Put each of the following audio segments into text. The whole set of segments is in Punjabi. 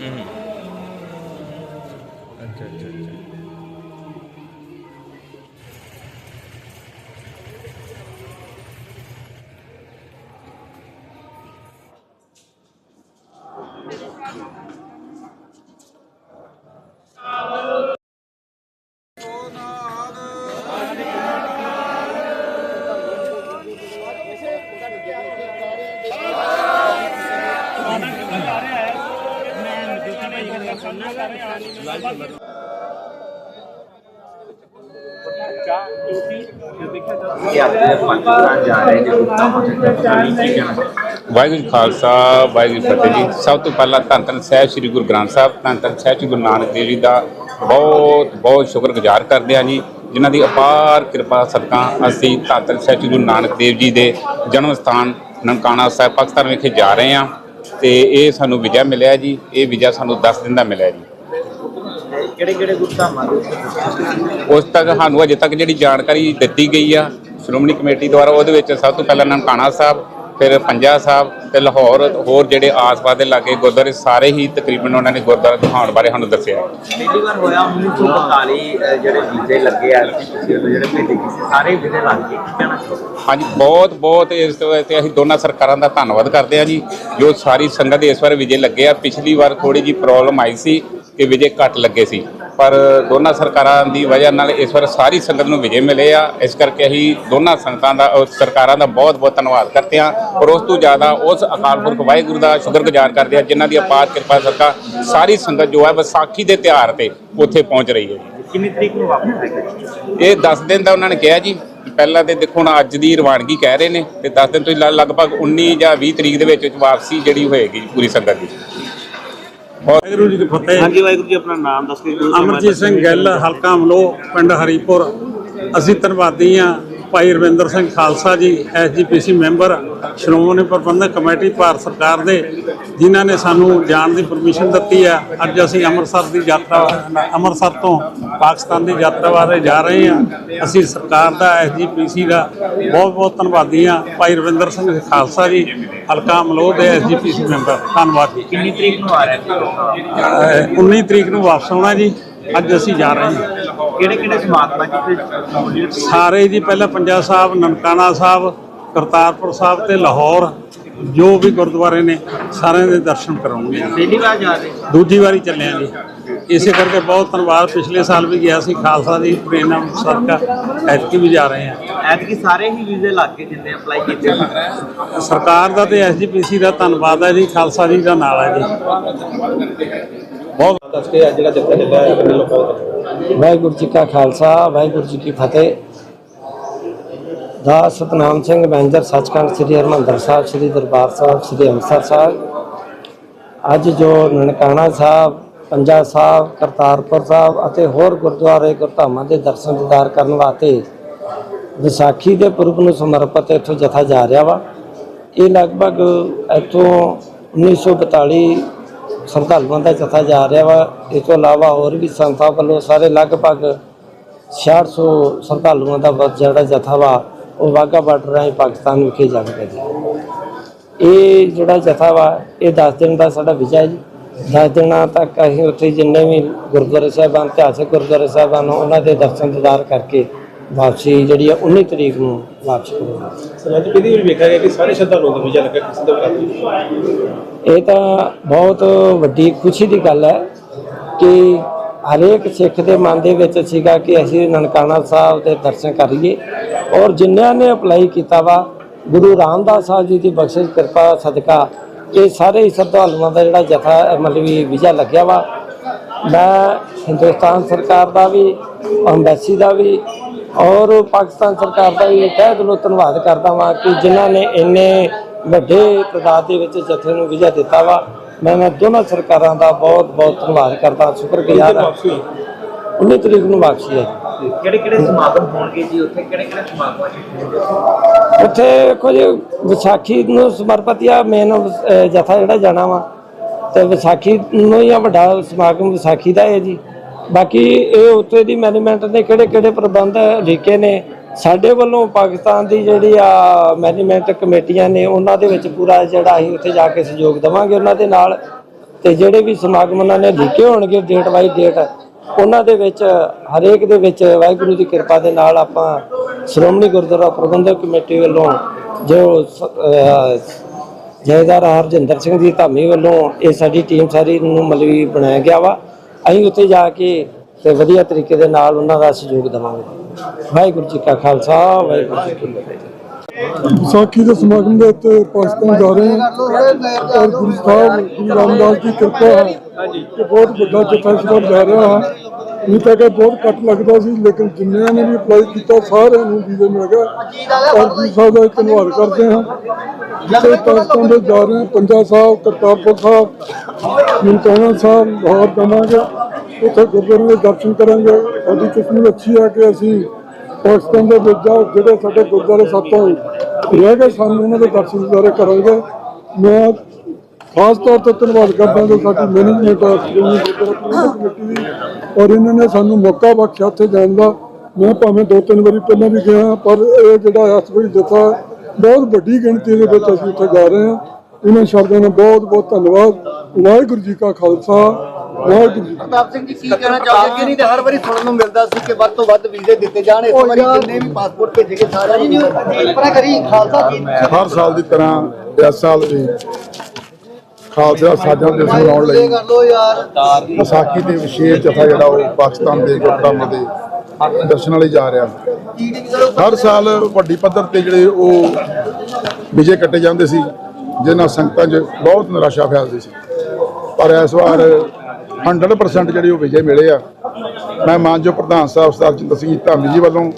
ਹੂੰ ਅੱਛਾ ਅੱਛਾ ਅੱਛਾ ਕਿ ਅੱਜ ਦੇ ਪੰਜ ਰਹੇ ਵਾਹਿਗੁਰੂ ਖਾਲਸਾ ਵਾਹਿਗੁਰੂ ਫਤਿਹ ਜੀ। ਸਭ ਤੋਂ ਪਹਿਲਾਂ ਧੰਨ ਧੰਨ ਸਾਹਿਬ ਸ੍ਰੀ ਗੁਰੂ ਗ੍ਰੰਥ ਸਾਹਿਬ, ਧੰਨ ਧੰਨ ਸਾਹਿਬ ਸ੍ਰੀ ਗੁਰੂ ਨਾਨਕ ਦੇਵ ਜੀ ਦਾ ਬਹੁਤ ਬਹੁਤ ਸ਼ੁਕਰਗੁਜ਼ਾਰ ਕਰਦੇ ਹਾਂ ਜੀ, ਜਿਨ੍ਹਾਂ ਦੀ ਅਪਾਰ ਕਿਰਪਾ ਸਦਕਾ ਅਸੀਂ ਧੰਨ ਧੰਨ ਸਾਹਿਬ ਸ੍ਰੀ ਗੁਰੂ ਨਾਨਕ ਦੇਵ ਜੀ ਦੇ ਜਨਮ ਸਥਾਨ ਨਨਕਾਣਾ ਸਾਹਿਬ, ਪਾਕਿਸਤਾਨ ਵਿਖੇ ਜਾ ਰਹੇ ਹਾਂ। ਤੇ ਇਹ ਸਾਨੂੰ ਵਿਜਾ ਮਿਲਿਆ ਜੀ ਇਹ ਵਿਜਾ ਸਾਨੂੰ 10 ਦਿਨ ਦਾ ਮਿਲਿਆ ਜੀ। ਕਿਹੜੇ ਕਿਹੜੇ ਗੁਰਧਾਮਾਂ ਉਸ ਤੱਕ ਸਾਨੂੰ ਅਜੇ ਤੱਕ ਜਿਹੜੀ ਜਾਣਕਾਰੀ ਦਿੱਤੀ ਗਈ ਆ ਸ਼੍ਰੋਮਣੀ ਕਮੇਟੀ ਦੁਆਰਾ ਉਹਦੇ ਵਿੱਚ ਸਭ ਤੋਂ ਪਹਿਲਾਂ ਨਨਕਾਣਾ ਸਾਹਿਬ ਫਿਰ ਪੰਜਾ ਸਾਹਿਬ ਤੇ ਲਾਹੌਰ ਹੋਰ ਜਿਹੜੇ ਆਸ-ਪਾਸ ਦੇ ਲਾਗੇ ਗੁਰਦੁਆਰੇ ਸਾਰੇ ਹੀ ਤਕਰੀਬਨ ਉਹਨਾਂ ਨੇ ਗੁਰਦੁਆਰਾ ਦਿਖਾਉਣ ਬਾਰੇ ਸਾਨੂੰ ਦੱਸਿਆ ਪਹਿਲੀ ਵਾਰ ਹੋਇਆ 1942 ਅਹ, ਜਿਹੜੇ ਵੀਜ਼ੇ ਲੱਗੇ ਆ ਤੁਸੀਂ ਜਿਹੜੇ ਭੇਜੇ ਕਿਸੇ ਸਾਰੇ ਵੀਜ਼ੇ ਲੱਗ ਗਏ ਕਹਿਣਾ ਹਾਂਜੀ ਬਹੁਤ ਬਹੁਤ ਇਸ ਤੋਂ ਅਸੀਂ ਦੋਨਾਂ ਸਰਕਾਰਾਂ ਦਾ ਧੰਨਵਾਦ ਕਰਦੇ ਹਾਂ ਜੀ ਜੋ ਸਾਰੀ ਸੰਗਤ ਇਸ ਵਾਰ ਵਿਜੇ ਲੱਗੇ ਆ। ਪਿਛਲੀ ਵਾਰ ਥੋੜੀ ਜੀ ਪ੍ਰੋਬਲਮ ਆਈ ਸੀ ਕਿ ਵਿਜੇ ਘੱਟ ਲੱਗੇ ਸੀ। ਪਰ ਦੋਨਾਂ ਸਰਕਾਰਾਂ ਦੀ ਵਜ੍ਹਾ ਨਾਲ ਇਸ ਵਾਰ ਸਾਰੀ ਸੰਗਤ ਨੂੰ ਵਿਜੇ ਮਿਲੇ ਆ। ਇਸ ਕਰਕੇ ਅਸੀਂ ਦੋਨਾਂ ਸੰਗਤਾਂ ਦਾ ਸਰਕਾਰਾਂ ਦਾ ਬਹੁਤ ਬਹੁਤ ਧੰਨਵਾਦ ਕਰਦੇ ਹਾਂ। ਔਰ ਉਸ ਤੋਂ ਜ਼ਿਆਦਾ ਉਸ ਅਕਾਲ ਪੁਰਖ ਵਾਹਿਗੁਰੂ ਦਾ ਸ਼ੁਕਰਗੁਜ਼ਾਰ ਕਰਦੇ ਹਾਂ ਜਿਨ੍ਹਾਂ ਦੀ ਅਪਾਰ ਕਿਰਪਾ ਸਦਕਾ ਸਾਰੀ ਸੰਗਤ ਜੋ ਹੈ ਵਿਸਾਖੀ ਦੇ ਤਿਉਹਾਰ ਤੇ ਉੱਥੇ ਪਹੁੰਚ ਰਹੀ ਹੈ ਕਿੰਨੀ ਤਰੀਕ ਨੂੰ ਵਾਪਸ ਆਏਗਾ ਇਹ 10 ਦਿਨ ਦਾ ਉਹਨਾਂ ਨੇ ਕਿਹਾ ਜੀ। ਪਹਿਲਾਂ ਤੇ ਦੇਖੋ ਹੁਣ ਅੱਜ ਦੀ ਰਵਾਨਗੀ ਕਹਿ ਰਹੇ ਨੇ ਤੇ 10 ਦਿਨ ਤੋਂ ਲਗਭਗ 19 ਜਾਂ 20 ਤਰੀਕ ਦੇ ਵਿੱਚ ਵਾਪਸੀ ਜਿਹੜੀ ਹੋਏਗੀ ਪੂਰੀ ਸੰਗਤ ਦੀ। ਵਾਹਿਗੁਰੂ ਜੀ ਕੀ ਫਤਿਹ। ਹਾਂਜੀ ਵਾਹਿਗੁਰੂ ਜੀ ਆਪਣਾ ਨਾਮ ਦੱਸ ਕੇ ਅਮਰਜੀਤ ਸਿੰਘ ਗਿੱਲ ਹਲਕਾ ਅਮਲੋ ਪਿੰਡ ਹਰੀਪੁਰ। ਅਸੀਂ ਧੰਨਵਾਦੀ ਹਾਂ ਭਾਈ Ravinder Singh Khalsa ji SGPC member Shiromani Prabandhak committee Bharat ਸਰਕਾਰ ਦੇ ਜਿਨ੍ਹਾਂ ਨੇ ਸਾਨੂੰ ਜਾਣ ਦੀ ਪਰਮਿਸ਼ਨ ਦਿੱਤੀ ਹੈ। ਅੱਜ ਅਸੀਂ ਅੰਮ੍ਰਿਤਸਰ ਦੀ ਯਾਤਰਾ ਅੰਮ੍ਰਿਤਸਰ ਤੋਂ ਪਾਕਿਸਤਾਨ ਦੀ ਯਾਤਰਾ ਵਾਸਤੇ ਜਾ ਰਹੇ ਹਾਂ। ਅਸੀਂ ਸਰਕਾਰ ਦਾ ਐਸਜੀਪੀਸੀ ਦਾ ਬਹੁਤ ਬਹੁਤ ਧੰਨਵਾਦੀ ਹਾਂ। ਭਾਈ ਰਵਿੰਦਰ ਸਿੰਘ ਖਾਲਸਾ ਜੀ ਹਲਕਾ ਅਮਲੋ ਦੇ ਐਸਜੀਪੀਸੀ ਮੈਂਬਰ। ਧੰਨਵਾਦ ਜੀ। ਕਿੰਨੀ ਤਰੀਕ ਨੂੰ ਆ ਰਿਹਾ ਜੀ ਅਹ 19 ਤਰੀਕ ਨੂੰ ਵਾਪਸ ਆਉਣਾ ਜੀ। ਅੱਜ ਅਸੀਂ ਜਾ ਰਹੇ ਹਾਂ। ਕਿਹੜੇ ਕਿਹੜੇ ਸਮਾਗਮਾਂ ਜਿੱਥੇ ਸਾਰੇ ਜੀ ਪਹਿਲਾਂ ਪੰਜਾ ਸਾਹਿਬ ਨਨਕਾਣਾ ਸਾਹਿਬ ਕਰਤਾਰਪੁਰ ਸਾਹਿਬ ਤੇ ਲਾਹੌਰ ਜੋ ਵੀ ਗੁਰਦੁਆਰੇ ਨੇ ਸਾਰਿਆਂ ਦੇ ਦਰਸ਼ਨ ਕਰਾਉਂਗੇ ਪਹਿਲੀ ਵਾਰ ਜਾ ਰਹੇ ਦੂਜੀ ਵਾਰੀ ਚੱਲੇ ਹਾਂ ਜੀ। ਇਸੇ ਕਰਕੇ ਬਹੁਤ ਧੰਨਵਾਦ ਪਿਛਲੇ ਸਾਲ ਵੀ ਗਿਆ ਸੀ ਖਾਲਸਾ ਦੀ ਪ੍ਰੇਰਨਾ ਸਦਕਾ ਐਤਕੀ ਵੀ ਜਾ ਰਹੇ ਹਾਂ ਐਤਕੀ ਸਾਰੇ ਹੀ ਵੀਜ਼ੇ ਲੱਗ ਕੇ ਜਿੰਨੇ ਅਪਲਾਈ ਕੀਤੇ। ਸਰਕਾਰ ਦਾ ਤੇ ਐਸਜੀਪੀਸੀ ਦਾ ਧੰਨਵਾਦ ਹੈ ਜੀ ਖਾਲਸਾ ਜੀ ਦਾ ਨਾਲ ਹੈ ਜੀ। ਬਹੁਤ ਵਾਹਿਗੁਰੂ ਜੀ ਕਾ ਖਾਲਸਾ, ਵਾਹਿਗੁਰੂ ਜੀ ਕੀ ਫਤਿਹ। ਦਾ ਸਤਨਾਮ ਸਿੰਘ ਮੈਨੇਜਰ ਸੱਚਖੰਡ ਸ੍ਰੀ ਹਰਿਮੰਦਰ ਸਾਹਿਬ, ਸ੍ਰੀ ਦਰਬਾਰ ਸਾਹਿਬ, ਸ੍ਰੀ ਅੰਮ੍ਰਿਤਸਰ ਸਾਹਿਬ। ਅੱਜ ਜੋ ਨਨਕਾਣਾ ਸਾਹਿਬ, ਪੰਜਾ ਸਾਹਿਬ, ਕਰਤਾਰਪੁਰ ਸਾਹਿਬ ਅਤੇ ਹੋਰ ਗੁਰਦੁਆਰੇ ਗੁਰਧਾਮਾਂ ਦੇ ਦਰਸ਼ਨ ਦੀਦਾਰ ਕਰਨ ਵਾਸਤੇ ਵਿਸਾਖੀ ਦੇ ਪੁਰਬ ਨੂੰ ਸਮਰਪਿਤ ਇੱਥੋਂ ਜਥਾ ਜਾ ਰਿਹਾ ਵਾ। ਇਹ ਲਗਭਗ ਇੱਥੋਂ 1942 ਸ਼ਰਧਾਲੂਆਂ ਦਾ ਜਥਾ ਜਾ ਰਿਹਾ ਵਾ। ਇਸ ਤੋਂ ਇਲਾਵਾ ਹੋਰ ਵੀ ਸੰਸਥਾ ਵੱਲੋਂ ਸਾਰੇ ਲਗਭਗ 6600 ਸ਼ਰਧਾਲੂਆਂ ਦਾ ਜਿਹੜਾ ਜਥਾ ਵਾ, ਉਹ ਵਾਹਗਾ ਬਾਰਡਰ ਰਾਹੀਂ ਪਾਕਿਸਤਾਨ ਵਿਖੇ ਜਾਵੇਗਾ ਜੀ ਇਹ ਜਿਹੜਾ ਜਥਾ ਵਾ, ਇਹ 10 ਦਿਨ ਦਾ ਸਾਡਾ ਵਿਜਾ ਜੀ। 10 ਦਿਨਾਂ ਤੱਕ ਅਸੀਂ ਉੱਥੇ ਜਿੰਨੇ ਵੀ ਗੁਰਦੁਆਰੇ ਸਾਹਿਬਾਨ, ਇਤਿਹਾਸਕ ਗੁਰਦੁਆਰੇ ਸਾਹਿਬਾਨ ਨੇ ਉਹਨਾਂ ਦੇ ਦਰਸ਼ਨ ਦੀਦਾਰ ਕਰਕੇ ਵਾਪਸੀ ਜਿਹੜੀ ਆ 19 ਤਰੀਕ ਨੂੰ ਵਾਪਸ ਕਰਾਂਗੇ ਸਮਾਜ ਕਿਹਦੀ ਵੀ ਵੇਖਿਆ ਗਿਆ ਕਿ ਸਾਰੇ ਸ਼ਰਧਾਲੂਆਂ ਦਾ ਵੀਜ਼ਾ ਲੱਗਾ ਕਿਸੇ ਦਾ ਵੀ ਇਹ ਤਾਂ ਬਹੁਤ ਵੱਡੀ ਖੁਸ਼ੀ ਦੀ ਗੱਲ ਹੈ ਕਿ ਹਰੇਕ ਸਿੱਖ ਦੇ ਮਨ ਦੇ ਵਿੱਚ ਸੀਗਾ ਕਿ ਅਸੀਂ ਨਨਕਾਣਾ ਸਾਹਿਬ ਦੇ ਦਰਸ਼ਨ ਕਰੀਏ ਔਰ ਜਿਨ੍ਹਾਂ ਨੇ ਅਪਲਾਈ ਕੀਤਾ ਵਾ ਗੁਰੂ ਰਾਮਦਾਸ ਸਾਹਿਬ ਜੀ ਦੀ ਬਖਸ਼ਿਸ਼ ਕਿਰਪਾ ਸਦਕਾ ਇਹ ਸਾਰੇ ਹੀ ਸ਼ਰਧਾਲੂਆਂ ਦਾ ਜਿਹੜਾ ਜਥਾ ਮਤਲਬ ਵੀਜ਼ਾ ਲੱਗਿਆ ਵਾ। ਮੈਂ ਹਿੰਦੁਸਤਾਨ ਸਰਕਾਰ ਦਾ ਵੀ ਅੰਬੈਸੀ ਦਾ ਵੀ ਔਰ ਪਾਕਿਸਤਾਨ ਸਰਕਾਰ ਦਾ ਵੀ ਤਹਿ ਦਿਲੋਂ ਧੰਨਵਾਦ ਕਰਦਾ ਵਾਂ ਕਿ ਜਿਨ੍ਹਾਂ ਨੇ ਇੰਨੇ ਵੱਡੇ ਤਾਦਾਦ ਦੇ ਵਿੱਚ ਜਥੇ ਨੂੰ ਵਿਜਾ ਦਿੱਤਾ ਵਾ। ਮੈਂ ਮੈਂ ਦੋਨਾਂ ਸਰਕਾਰਾਂ ਦਾ ਬਹੁਤ ਬਹੁਤ ਧੰਨਵਾਦ ਕਰਦਾ ਸ਼ੁਕਰਗੁਜ਼ਾਰ ਹਾਂ। 19 ਤਰੀਕ ਨੂੰ ਵਾਪਸੀ ਹੈ ਕਿਹੜੇ ਕਿਹੜੇ ਸਮਾਗਮ ਹੋਣਗੇ ਜੀ ਉੱਥੇ? ਕਿਹੜੇ ਕਿਹੜੇ ਸਮਾਗਮਾਂ 'ਚ ਉੱਥੇ ਕੁਝ ਵਿਸਾਖੀ ਨੂੰ ਸਮਰਪਿਤ ਆ ਮੇਨ ਜਥਾ ਜਿਹੜਾ ਜਾਣਾ ਵਾ ਤੇ ਵਿਸਾਖੀ ਨੂੰ ਹੀ ਆ ਵੱਡਾ ਸਮਾਗਮ ਵਿਸਾਖੀ ਦਾ ਹੈ ਜੀ। ਬਾਕੀ ਇਹ ਉੱਥੇ ਦੀ ਮੈਨੇਜਮੈਂਟ ਨੇ ਕਿਹੜੇ ਕਿਹੜੇ ਪ੍ਰਬੰਧ ਲਿਖੇ ਨੇ, ਸਾਡੇ ਵੱਲੋਂ ਪਾਕਿਸਤਾਨ ਦੀ ਜਿਹੜੀ ਆ ਮੈਨੇਜਮੈਂਟ ਕਮੇਟੀਆਂ ਨੇ, ਉਹਨਾਂ ਦੇ ਵਿੱਚ ਪੂਰਾ ਜਿਹੜਾ ਅਸੀਂ ਉੱਥੇ ਜਾ ਕੇ ਸਹਿਯੋਗ ਦੇਵਾਂਗੇ ਉਹਨਾਂ ਦੇ ਨਾਲ। ਤੇ ਜਿਹੜੇ ਵੀ ਸਮਾਗਮ ਉਹਨਾਂ ਨੇ ਲਿਖੇ ਹੋਣਗੇ ਡੇਟ ਬਾਈ ਡੇਟ ਉਹਨਾਂ ਦੇ ਵਿੱਚ, ਹਰੇਕ ਦੇ ਵਿੱਚ ਵਾਹਿਗੁਰੂ ਦੀ ਕਿਰਪਾ ਦੇ ਨਾਲ ਆਪਾਂ ਸ਼੍ਰੋਮਣੀ ਗੁਰਦੁਆਰਾ ਪ੍ਰਬੰਧਕ ਕਮੇਟੀ ਵੱਲੋਂ ਜੋ ਸ- ਜੈਦਾਰ ਹਰਜਿੰਦਰ ਸਿੰਘ ਜੀ ਧਾਮੀ ਵੱਲੋਂ ਇਹ ਸਾਡੀ ਟੀਮ ਸਾਰੀ ਨੂੰ ਮਤਲਬ ਬਣਾਇਆ ਗਿਆ ਵਾ। ਅਸੀਂ ਉੱਥੇ ਜਾ ਕੇ ਤੇ ਵਧੀਆ ਤਰੀਕੇ ਦੇ ਨਾਲ ਉਹਨਾਂ ਦਾ ਸਹਿਯੋਗ ਦੇਵਾਂਗੇ। ਵਾਹਿਗੁਰੂ ਜੀ ਕਾ ਖਾਲਸਾ, ਵਾਹਿਗੁਰੂ ਜੀ ਕੀ ਫਤਿਹ। ਵਿਸਾਖੀ ਦੇ ਸਮਾਗਮ ਦੇ ਉੱਤੇ ਪਾਕਿਸਤਾਨ ਜਾ ਰਹੇ ਹਾਂ ਔਰ ਗੁਰੂ ਸਾਹਿਬ, ਗੁਰੂ ਰਾਮਦਾਸ ਦੀ ਕਿਰਪਾ ਹੈ ਕਿ ਬਹੁਤ ਵੱਡਾ ਜਥਾ ਇਸ ਜਾ ਰਿਹਾ ਹੈ। ਨਹੀਂ ਤਾਂ ਕਿ ਬਹੁਤ ਘੱਟ ਲੱਗਦਾ ਸੀ, ਲੇਕਿਨ ਜਿੰਨਿਆਂ ਨੇ ਵੀ ਅਪਲਾਈ ਕੀਤਾ, ਸਾਰਿਆਂ ਨੂੰ ਵੀਜ਼ੇ ਮਿਲ ਗਏ ਔਰ ਗੁਰੂ ਸਾਹਿਬ ਦਾ ਧੰਨਵਾਦ ਕਰਦੇ ਹਾਂ। ਜਿੱਥੇ ਪਾਕਿਸਤਾਨ ਦੇ ਜਾ ਰਹੇ ਹਾਂ ਪੰਜਾ ਸਾਹਿਬ ਕਰਤਾਰਪੁਰ ਸਾਹਿਬ ਨਨਕਾਣਾ ਸਾਹਿਬ ਲਾਹੌਰ ਜਾਵਾਂਗੇ, ਉੱਥੇ ਗੁਰਦੁਆਰੇ ਦੇ ਦਰਸ਼ਨ ਕਰਾਂਗੇ। ਸਾਡੀ ਕਿਸਮਤ ਅੱਛੀ ਆ ਕਿ ਅਸੀਂ ਪਾਕਿਸਤਾਨ ਦੇ ਵਿੱਚ ਜਿਹੜੇ ਸਾਡੇ ਗੁਰਦੁਆਰੇ ਸਾਤੋਂ ਰਹਿ ਗਏ, ਸਾਨੂੰ ਉਹਨਾਂ ਦੇ ਦਰਸ਼ਨ ਦਿਦਾਰੇ ਕਰਾਂਗੇ। ਮੈਂ ਖਾਸ ਤੌਰ ਤੇ ਧੰਨਵਾਦ ਕਰਦਾ ਜੋ ਸਾਡੀ ਮੈਨੇਜਮੈਂਟ ਹੈ ਕਮੇਟੀ ਦੀ ਔਰ ਇਹਨਾਂ ਨੇ ਸਾਨੂੰ ਮੌਕਾ ਬਖਸ਼ਿਆ ਉੱਥੇ ਜਾਣ ਦਾ। ਮੈਂ ਭਾਵੇਂ ਦੋ ਤਿੰਨ ਵਾਰੀ ਪਹਿਲਾਂ ਵੀ ਗਿਆ, ਪਰ ਇਹ ਜਿਹੜਾ ਇਸ ਵਾਰੀ ਜਥਾ ਬਹੁਤ ਵੱਡੀ ਗਿਣਤੀ ਦੇ ਵਿੱਚ ਅਸੀਂ ਉੱਥੇ ਜਾ ਰਹੇ ਹਾਂ। ਇਹਨਾਂ ਸ਼ਬਦਾਂ ਦਾ ਬਹੁਤ ਬਹੁਤ ਧੰਨਵਾਦ। ਵਾਹਿਗੁਰੂ ਜੀ ਕਾ ਖਾਲਸਾ ਵਾਹਿਗੁਰੂ ਜੀ ਕੀ ਫਤਿਹ। ਪ੍ਰਤਾਪ ਸਿੰਘ ਜੀ ਕੀ ਕਹਿਣਾ ਚਾਹੋਗੇ? ਕਿ ਨਹੀਂ ਤੇ ਹਰ ਵਾਰੀ ਸੁਣਨ ਨੂੰ ਮਿਲਦਾ ਸੀ ਕਿ ਵੱਧ ਤੋਂ ਵੱਧ ਵੀਜ਼ੇ ਦਿੱਤੇ ਜਾਣ ਇਸ ਵਾਰੀ ਜਿੰਨੇ ਵੀ ਪਾਸਪੋਰਟ ਭੇਜੇ ਗਏ ਸਾਰਿਆਂ ਨੂੰ ਕਲਪਨਾ ਕਰੀ ਖਾਲਸਾ ਜੀ। ਹਰ ਸਾਲ ਦੀ ਤਰ੍ਹਾਂ ਇਸ ਸਾਲ ਵੀ ਖਾਲਸਾ ਸਾਜਾਂ ਦੇ ਮਨਾਉਣ ਲਈ। ਕਰ ਲੋ ਯਾਰ। ਵਿਸਾਖੀ ਤੇ ਵਿਸ਼ੇਸ਼ ਜਥਾ ਜਿਹੜਾ ਉਹ ਪਾਕਿਸਤਾਨ ਦੇ ਗੁਰਦੁਆਰਾ ਦੇ ਦਰਸ਼ਨਾਂ ਲਈ ਜਾ ਰਿਹਾ। ਹਰ ਸਾਲ ਵੱਡੀ ਪੱਧਰ ਤੇ ਜਿਹੜੇ ਉਹ ਵਿਜੇ ਕੱਟੇ ਜਾਂਦੇ ਸੀ ਜਿਨ੍ਹਾਂ ਸੰਗਤਾਂ 'ਚ ਬਹੁਤ ਨਿਰਾਸ਼ਾ ਫੈਲਦੀ ਸੀ। ਪਰ ਇਸ ਵਾਰ 100% ਜਿਹੜੇ ਉਹ ਵਿਜੇ ਮਿਲੇ ਆ। ਮੈਂ ਮਾਨਜੋ ਪ੍ਰਧਾਨ ਸਾਹਿਬ ਸਰਦਾਰ ਜਿੰਦਰ ਸਿੰਘ ਧਾਮੀ ਜੀ ਵੱਲੋਂ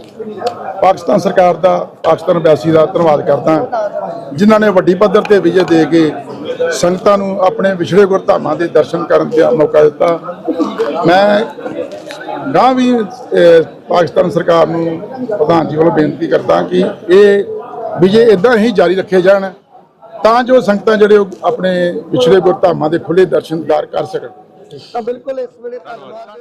ਪਾਕਿਸਤਾਨ ਸਰਕਾਰ ਦਾ, ਪਾਕਿਸਤਾਨ ਅੰਬੈਸੀ ਦਾ ਧੰਨਵਾਦ ਕਰਦਾ ਜਿਨ੍ਹਾਂ ਨੇ ਵੱਡੀ ਪੱਧਰ ਤੇ ਵਿਜੇ ਦੇ ਕੇ ਸੰਗਤਾਂ ਨੂੰ ਆਪਣੇ ਵਿਛੜੇ ਗੁਰਧਾਮਾਂ ਦੇ ਦਰਸ਼ਨ ਕਰਨ ਦਾ ਮੌਕਾ ਦਿੱਤਾ। ਮੈਂ ਗਾਂ ਵੀ ਪਾਕਿਸਤਾਨ ਸਰਕਾਰ ਨੂੰ ਪ੍ਰਧਾਨ ਜੀ ਵੱਲੋਂ ਬੇਨਤੀ ਕਰਦਾ ਕਿ ਇਹ ਵਿਜੇ ਇਦਾਂ ਹੀ ਜਾਰੀ ਰੱਖੇ ਜਾਣ ਤਾਂ ਜੋ ਸੰਗਤਾਂ ਜਿਹੜੇ ਉਹ ਆਪਣੇ ਪਿਛਲੇ ਗੁਰਧਾਮਾਂ ਦੇ ਖੁੱਲੇ ਦਰਸ਼ਨਦਾਰ ਕਰ ਸਕਣ। ਤਾਂ ਬਿਲਕੁਲ ਇਸ ਵੇਲੇ ਧੰਨਵਾਦ।